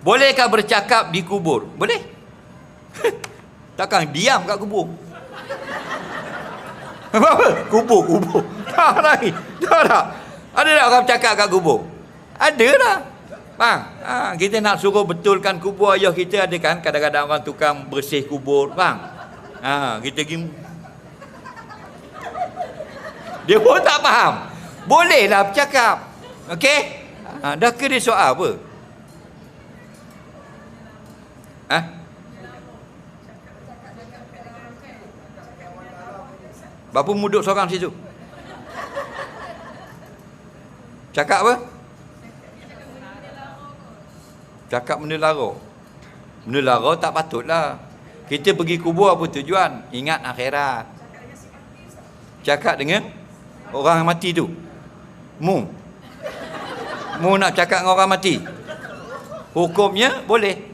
Bolehkah bercakap di kubur? Boleh. Takkan diam kat kubur. Apa? Kubur, kubur. Tak lagi. Tak tak. Ada tak orang bercakap kat kubur? Ada lah. Bang, ha, kita nak suruh betulkan kubur ayah kita ada kan kadang-kadang orang tukang bersih kubur, bang. Ha, kita pergi Dia pun tak faham. Bolehlah bercakap. Okey? Ha, dah ke dia soal apa? Ha? Bapa muduk seorang situ. Cakap apa? Cakap benda lara. Benda lara tak patutlah. Kita pergi kubur apa tujuan? Ingat akhirat. Cakap dengan orang mati tu. Mu. Mu nak cakap dengan orang mati. Hukumnya boleh.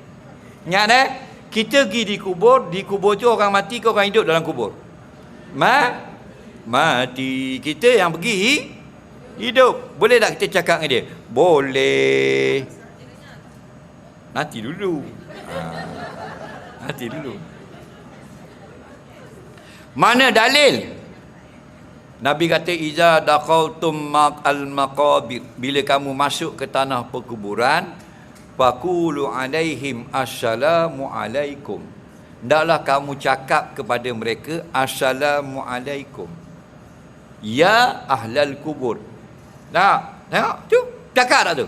Ingat eh? Kita pergi di kubur, di kubur tu orang mati ke orang hidup dalam kubur? Ma mati. Kita yang pergi hidup. Boleh tak kita cakap dengan dia? Boleh. Nanti dulu. Ha. Nanti dulu. Mana dalil? Nabi kata iza dakhaltum maq al maqabir bila kamu masuk ke tanah perkuburan faqulu alaihim assalamu alaikum. Hendaklah kamu cakap kepada mereka assalamu alaikum. Ya ahlal kubur. Nah tengok tu? Cakap tak tu.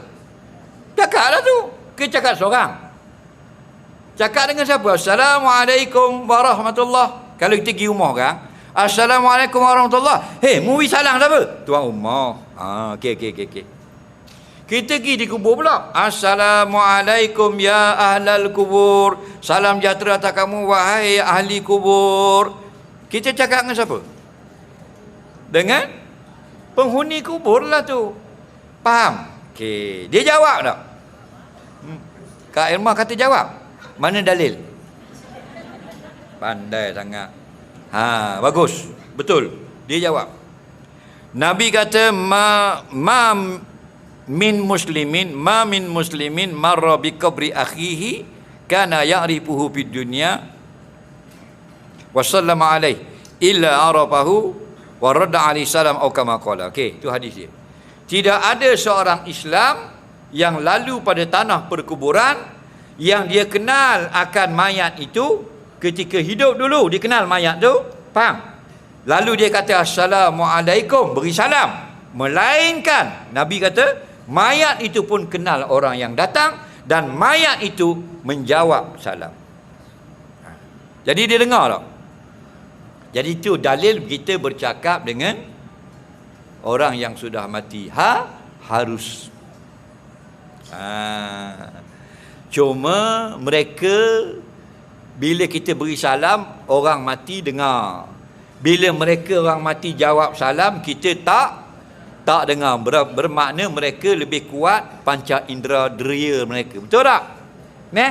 Cakap tak tu. Ke cakap seorang? Cakap dengan siapa? Assalamualaikum warahmatullah. Kalau kita pergi rumah kan assalamualaikum warahmatullah. Hei mu salam siapa? Tuan rumah. Ha okey okey okey okey kita pergi di kubur pula. Assalamualaikum ya ahlal kubur. Salam sejahtera atas kamu wahai ahli kubur. Kita cakap dengan siapa? Dengan penghuni kubur lah tu. Faham? Okey. Dia jawab tak? Hmm. Kak Irma kata jawab. Mana dalil? Pandai sangat. Ha, bagus. Betul. Dia jawab. Nabi kata ma ma min muslimin ma min muslimin marra bi qabri akhihi kana ya'rifuhu fid dunya wa sallama alaihi illa arafahu wa radda alaihi salam atau kama qala. Okey itu hadis dia. Tidak ada seorang Islam yang lalu pada tanah perkuburan yang dia kenal akan mayat itu ketika hidup dulu. Dia kenal mayat tu faham? Lalu dia kata assalamualaikum beri salam. Melainkan nabi kata mayat itu pun kenal orang yang datang dan mayat itu menjawab salam. Ha. Jadi dia dengar tak? Jadi itu dalil kita bercakap dengan orang yang sudah mati. Ha? Harus. Ha. Cuma mereka bila kita beri salam, orang mati dengar. Bila mereka orang mati jawab salam, kita tak tak dengar. Ber, bermakna mereka lebih kuat panca indera deria mereka. Betul tak? Ne?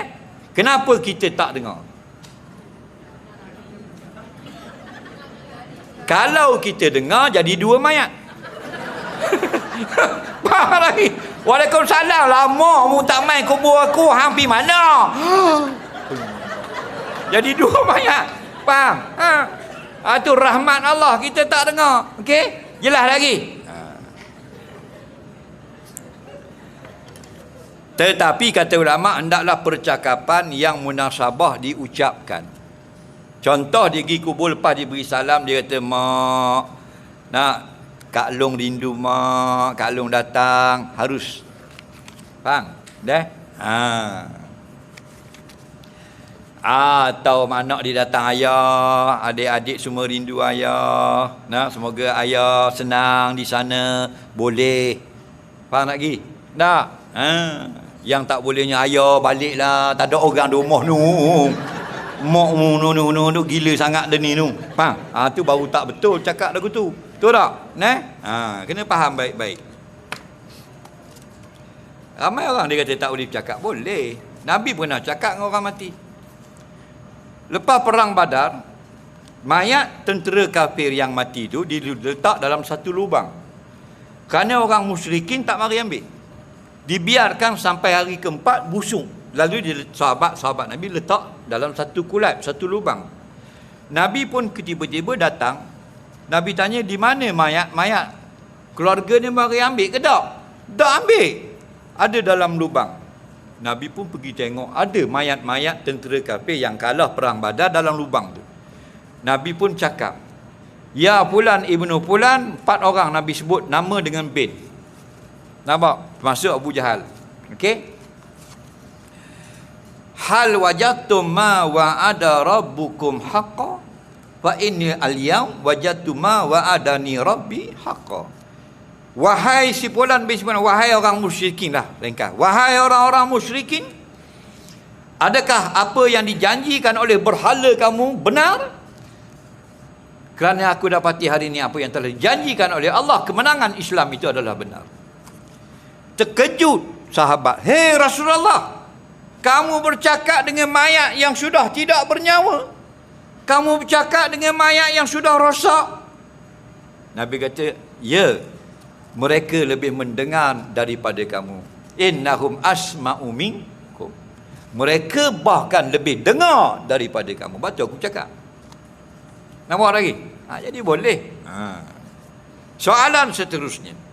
Kenapa kita tak dengar? Kalau kita dengar jadi dua mayat. Lagi? Waalaikumsalam. Lama mu tak main kubur aku. Hampir mana? Jadi dua mayat. Faham? Ha. Itu rahmat Allah. Kita tak dengar. Okey? Jelas lagi Tetapi kata ulama hendaklah percakapan yang munasabah diucapkan. Contoh dia pergi kubur lepas diberi salam dia kata mak nak Kak Long rindu mak, Kak Long datang harus faham? Dah? Ha. Atau anak dia datang ayah, adik-adik semua rindu ayah. Nah, semoga ayah senang di sana, boleh. Faham lagi? Tak? Ha. Yang tak bolehnya ayah baliklah. Tak ada orang di rumah nu. Mak mu nu nu nu nu gila sangat dia ni nu. Faham? Ha tu baru tak betul cakap lagu tu. Betul tak? Nah. Ha kena faham baik-baik. Ramai orang dia kata tak boleh cakap. Boleh. Nabi pernah cakap dengan orang mati. Lepas perang Badar, mayat tentera kafir yang mati tu diletak dalam satu lubang. Kerana orang musyrikin tak mari ambil dibiarkan sampai hari keempat busuk lalu sahabat-sahabat Nabi letak dalam satu kulap, satu lubang. Nabi pun tiba-tiba datang. Nabi tanya di mana mayat-mayat? Keluarga ni mari ambil ke tak? Tak ambil. Ada dalam lubang. Nabi pun pergi tengok ada mayat-mayat tentera kafir yang kalah perang Badar dalam lubang tu. Nabi pun cakap, "Ya Fulan ibnu Fulan, empat orang Nabi sebut nama dengan bin." Nampak? Masuk Abu Jahal. Okey? hal wajadtum ma wa'ada rabbukum haqqa fa inni al-yawm wajadtu ma wa'adani rabbi haqqa wahai si fulan bin wahai orang musyrikin lah lengkap wahai orang-orang musyrikin adakah apa yang dijanjikan oleh berhala kamu benar kerana aku dapati hari ini apa yang telah dijanjikan oleh Allah kemenangan Islam itu adalah benar terkejut sahabat hei Rasulullah kamu bercakap dengan mayat yang sudah tidak bernyawa. Kamu bercakap dengan mayat yang sudah rosak. Nabi kata, ya, mereka lebih mendengar daripada kamu. Innahum asma'u minkum. Mereka bahkan lebih dengar daripada kamu. Baca aku cakap. Nampak lagi? Ha, jadi boleh. Ha. Soalan seterusnya.